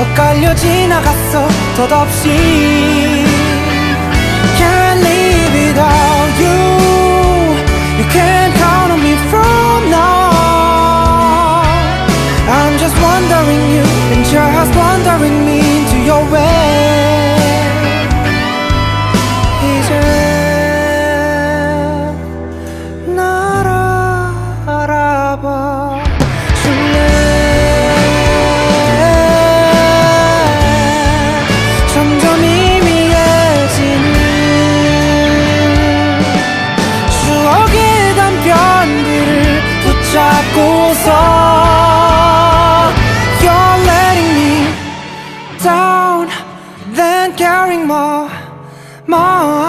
엇갈려 지나갔어. 덧없이 Can't live without you. You can't count on me from now. I'm just wondering you And just wondering me into your way. 이제 나 down than caring more, more.